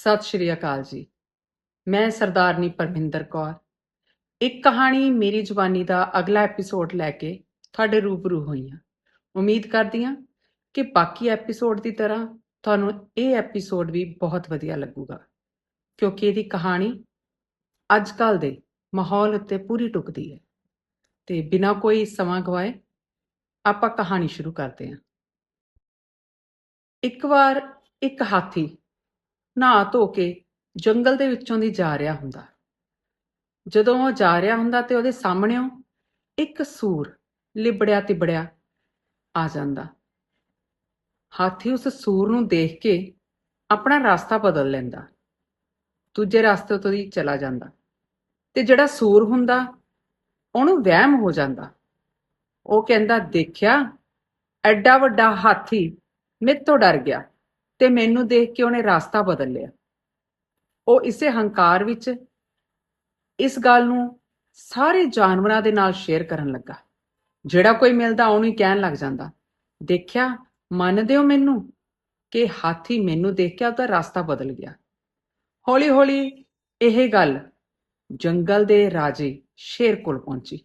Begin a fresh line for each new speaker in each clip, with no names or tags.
ਸਤਿ ਸ਼੍ਰੀ ਅਕਾਲ ਜੀ। ਮੈਂ ਸਰਦਾਰਨੀ ਪਰਮਿੰਦਰ ਕੌਰ। ਇੱਕ ਕਹਾਣੀ ਮੇਰੀ ਜਵਾਨੀ ਦਾ ਅਗਲਾ ਐਪੀਸੋਡ ਲੈ ਕੇ ਤੁਹਾਡੇ ਰੂਬਰੂ ਹੋਈ ਹਾਂ। ਉਮੀਦ ਕਰਦੀ ਹਾਂ ਕਿ ਬਾਕੀ ਐਪੀਸੋਡ ਦੀ ਤਰ੍ਹਾਂ ਤੁਹਾਨੂੰ ਇਹ ਐਪੀਸੋਡ ਵੀ ਬਹੁਤ ਵਧੀਆ ਲੱਗੂਗਾ। ਕਿਉਂਕਿ ਇਹਦੀ ਕਹਾਣੀ ਅੱਜ ਕੱਲ ਦੇ ਮਾਹੌਲ ਉੱਤੇ ਪੂਰੀ ਟੁਕਦੀ ਹੈ। ਤੇ ਬਿਨਾਂ ਕੋਈ ਸਮਾਂ ਗਵਾਏ ਆਪਾਂ ਕਹਾਣੀ ਸ਼ੁਰੂ ਕਰਦੇ ਹਾਂ। ਇੱਕ ਵਾਰ ਇੱਕ ਹਾਥੀ ਨਹਾ ਧੋ ਕੇ ਜੰਗਲ ਦੇ ਵਿੱਚੋਂ ਦੀ ਜਾ ਰਿਹਾ ਹੁੰਦਾ। ਜਦੋਂ ਉਹ ਜਾ ਰਿਹਾ ਹੁੰਦਾ ਤੇ ਉਹਦੇ ਸਾਹਮਣੇੋਂ ਇੱਕ ਸੂਰ ਲਿਬੜਿਆ ਤਿਬੜਿਆ ਆ ਜਾਂਦਾ। ਹਾਥੀ ਉਸ ਸੂਰ ਨੂੰ ਦੇਖ ਕੇ ਆਪਣਾ ਰਸਤਾ ਬਦਲ ਲੈਂਦਾ। ਦੂਜੇ ਰਸਤੇ ਤੋਂ ਦੀ ਚਲਾ ਜਾਂਦਾ ਤੇ ਜਿਹੜਾ ਸੂਰ ਹੁੰਦਾ, ਉਹਨੂੰ ਵਹਿਮ ਹੋ ਜਾਂਦਾ। ਉਹ ਕਹਿੰਦਾ, ਦੇਖਿਆ, ਐਡਾ ਵੱਡਾ ਹਾਥੀ ਮੇਰੇ ਤੋਂ ਡਰ ਗਿਆ। ਤੇ ਮੈਨੂੰ ਦੇਖ ਕੇ ਉਹਨੇ ਰਸਤਾ ਬਦਲ ਲਿਆ। ਉਹ ਇਸੇ ਹੰਕਾਰ ਵਿੱਚ ਇਸ ਗੱਲ ਨੂੰ ਸਾਰੇ ਜਾਨਵਰਾਂ ਦੇ ਨਾਲ ਸ਼ੇਅਰ ਕਰਨ ਲੱਗਾ। ਜਿਹੜਾ ਕੋਈ ਮਿਲਦਾ ਉਹਨੂੰ ਹੀ ਕਹਿਣ ਲੱਗ ਜਾਂਦਾ। ਦੇਖਿਆ, ਮੰਨਦੇ ਹੋ ਮੈਨੂੰ? ਕਿ ਹਾਥੀ ਮੈਨੂੰ ਦੇਖ ਕੇ ਉਹਦਾ ਰਸਤਾ ਬਦਲ ਗਿਆ। ਹੌਲੀ ਹੌਲੀ ਇਹ ਗੱਲ ਜੰਗਲ ਦੇ ਰਾਜੇ ਸ਼ੇਰ ਕੋਲ ਪਹੁੰਚੀ।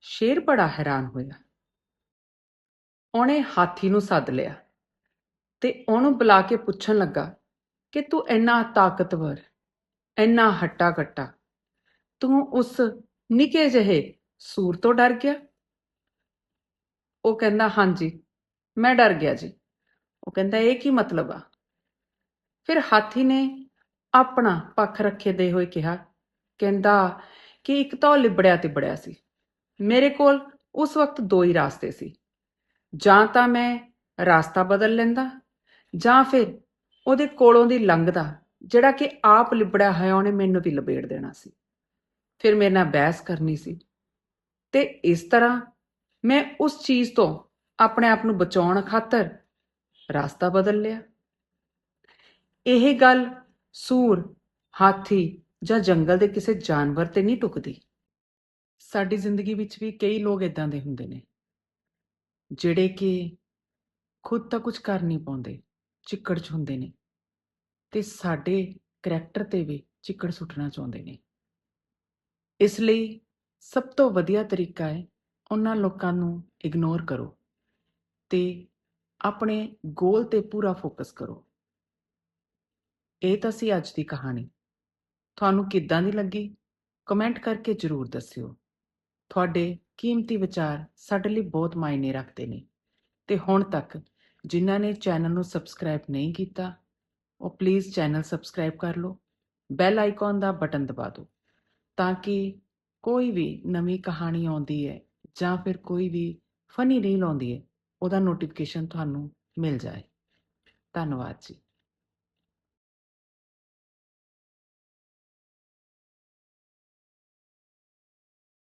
ਸ਼ੇਰ ਬੜਾ ਹੈਰਾਨ ਹੋਇਆ। ਉਹਨੇ ਹਾਥੀ ਨੂੰ ਸੱਦ ਲਿਆ। ਤੇ ਉਹਨੂੰ ਬੁਲਾ ਕੇ ਪੁੱਛਣ ਲੱਗਾ ਕਿ ਤੂੰ ਇੰਨਾ ਤਾਕਤਵਰ, ਇੰਨਾ ਹੱਟਾ ਕੱਟਾ ਤੂੰ ਉਸ ਨਿੱਕੇ ਜਿਹੇ ਸੂਰ ਤੋਂ ਡਰ ਗਿਆ? ਉਹ ਕਹਿੰਦਾ, ਹਾਂਜੀ, ਮੈਂ ਡਰ ਗਿਆ ਜੀ। ਉਹ ਕਹਿੰਦਾ, ਇਹ ਕੀ ਮਤਲਬ ਆ? ਫਿਰ ਹਾਥੀ ਨੇ ਆਪਣਾ ਪੱਖ ਰੱਖੇ ਦੇ ਹੋਏ ਕਿਹਾ, ਕਹਿੰਦਾ ਕਿ ਇੱਕ ਤਾਂ ਉਹ ਲਿਬੜਿਆ ਤਿਬੜਿਆ ਸੀ। ਮੇਰੇ ਕੋਲ ਉਸ ਵਕਤ ਦੋ ਹੀ ਰਾਸਤੇ ਸੀ। ਜਾਂ ਤਾਂ ਮੈਂ ਰਾਸਤਾ ਬਦਲ ਲੈਂਦਾ ਜਾਂ ਫਿਰ ਉਹਦੇ ਕੋਲੋਂ ਦੀ ਲੰਘਦਾ, ਜਿਹੜਾ ਕਿ ਆਪ ਲਿਬੜਿਆ ਹੋਇਆ ਉਹਨੇ ਮੈਨੂੰ ਵੀ ਲਪੇੜ ਦੇਣਾ ਸੀ। ਫਿਰ ਮੇਰੇ ਨਾਲ ਬਹਿਸ ਕਰਨੀ ਸੀ ਤੇ ਇਸ ਤਰ੍ਹਾਂ ਮੈਂ ਉਸ ਚੀਜ਼ ਤੋਂ ਆਪਣੇ ਆਪ ਨੂੰ ਬਚਾਉਣ ਖਾਤਰ ਰਾਸਤਾ ਬਦਲ ਲਿਆ। ਇਹ ਗੱਲ ਸੂਰ, ਹਾਥੀ ਜਾਂ ਜੰਗਲ ਦੇ ਕਿਸੇ ਜਾਨਵਰ ਤੇ ਨਹੀਂ ਟੁਕਦੀ। ਸਾਡੀ ਜ਼ਿੰਦਗੀ ਵਿੱਚ ਵੀ ਕਈ ਲੋਕ ਇਦਾਂ ਦੇ ਹੁੰਦੇ ਨੇ, ਜਿਹੜੇ ਕਿ ਖੁਦ ਤਾਂ ਕੁਝ ਕਰ ਨਹੀਂ ਪਾਉਂਦੇ। ਚਿੱਕੜ 'ਚ ਹੁੰਦੇ ਨੇ ਤੇ ਸਾਡੇ ਕਰੈਕਟਰ ਤੇ ਵੀ ਚਿੱਕੜ ਸੁੱਟਣਾ ਚਾਹੁੰਦੇ ਨੇ। ਇਸ ਲਈ ਸਭ ਤੋਂ ਵਧੀਆ ਤਰੀਕਾ ਹੈ ਉਹਨਾਂ ਲੋਕਾਂ ਨੂੰ ਇਗਨੋਰ ਕਰੋ ਤੇ ਆਪਣੇ ਗੋਲ ਤੇ ਪੂਰਾ ਫੋਕਸ ਕਰੋ। ਇਹ ਤਾਂ ਸੀ ਅੱਜ ਦੀ ਕਹਾਣੀ। ਤੁਹਾਨੂੰ ਕਿੱਦਾਂ ਦੀ ਲੱਗੀ? ਕਮੈਂਟ ਕਰਕੇ ਜਰੂਰ ਦੱਸਿਓ। ਤੁਹਾਡੇ ਕੀਮਤੀ ਵਿਚਾਰ ਸਾਡੇ ਲਈ ਬਹੁਤ ਮਾਇਨੇ ਰੱਖਦੇ ਨੇ ਤੇ ਹੁਣ ਤੱਕ ਜਿਨ੍ਹਾਂ ਨੇ ਚੈਨਲ ਨੂੰ ਸਬਸਕ੍ਰਾਈਬ ਨਹੀਂ ਕੀਤਾ, ਉਹ ਪਲੀਜ਼ ਚੈਨਲ ਸਬਸਕ੍ਰਾਈਬ ਕਰ ਲਓ, ਬੈਲ ਆਈਕਨ ਦਾ ਬਟਨ ਦਬਾ ਦਿਓ, ਤਾਂ ਕਿ ਕੋਈ ਵੀ ਨਵੀਂ ਕਹਾਣੀ ਆਉਂਦੀ ਹੈ ਜਾਂ ਫਿਰ ਕੋਈ ਵੀ ਫਨੀ ਰੀਲ ਆਉਂਦੀ ਹੈ, ਉਹਦਾ ਨੋਟੀਫਿਕੇਸ਼ਨ ਤੁਹਾਨੂੰ ਮਿਲ ਜਾਏ। ਧੰਨਵਾਦ ਜੀ।